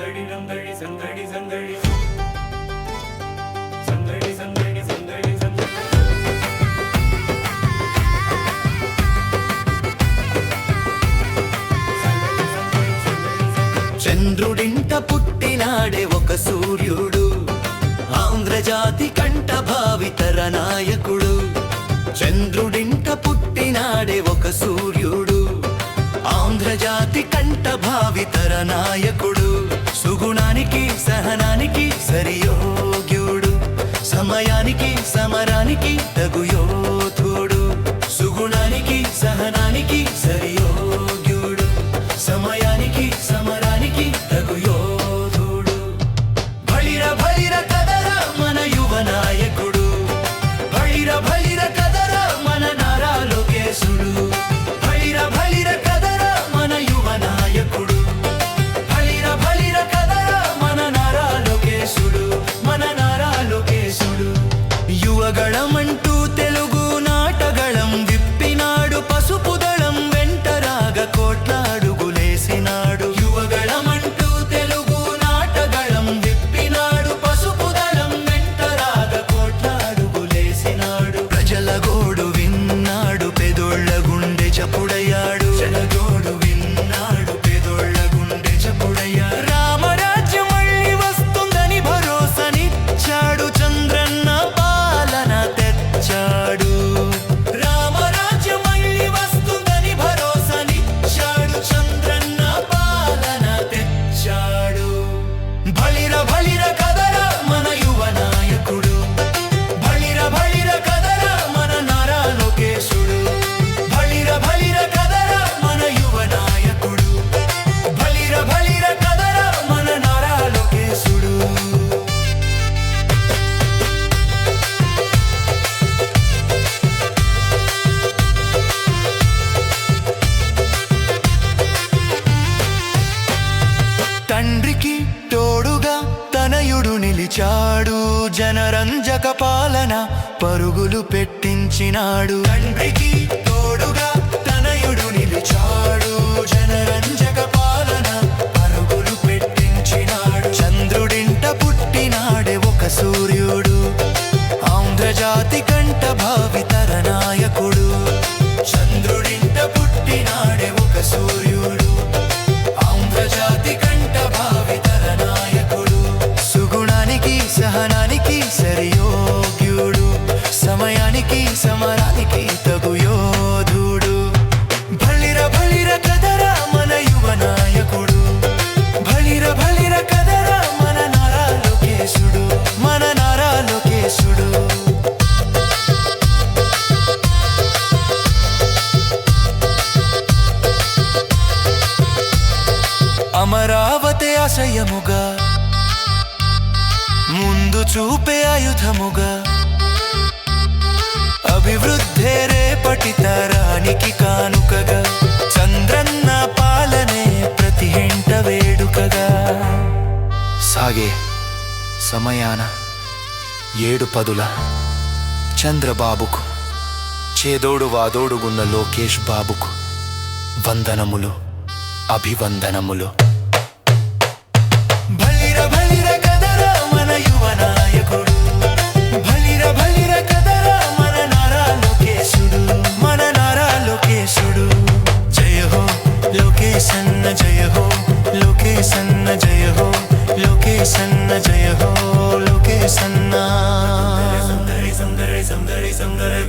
సందడి నందడి సందడి సందడి. సందడి సందడి సందడి సందడి. చంద్రుడింట పుట్టినాడే ఒక సూర్యుడు. ఆంధ్రజాతి కంట భావితర నాయకుడు. చంద్రుడింట పుట్టినాడే ఒక సూర్యుడు. ఆంధ్రజాతి కంట భావితర నాయకుడు. సుగుణానికి సహనానికి చాడు జనరంజక పాలన పరుగులు పెట్టించినాడు. తండ్రికి తోడుగా తనయుడు నిలిచాడు. జనరంజక పాలన పరుగులు పెట్టించినాడు. చంద్రుడింట పుట్టినాడే ఒక సూర్యుడు. ఆంధ్రజాతి కంట భావ తగు యోధుడు. బలిర బలిర కదర మన యువ నాయకుడు. బలిర బలిర కదర మన నారా లోకేశుడు. మన నారా లోకేశుడు. అమరావతి ఆశయముగా ముందు చూపే ఆయుధముగా అందరికి కానుకగా చంద్రన్న పాలనే ప్రతి ఇంట వేడుకగా. సాగే సమయాన ఏడు పదుల చంద్రబాబుకు చేదోడు వాదోడుగున్న లోకేష్ బాబుకు వందనములు అభివందనములు. లోకేశన్న జయ హో లోకేశన్న సందడి సందడి సందడి సందడి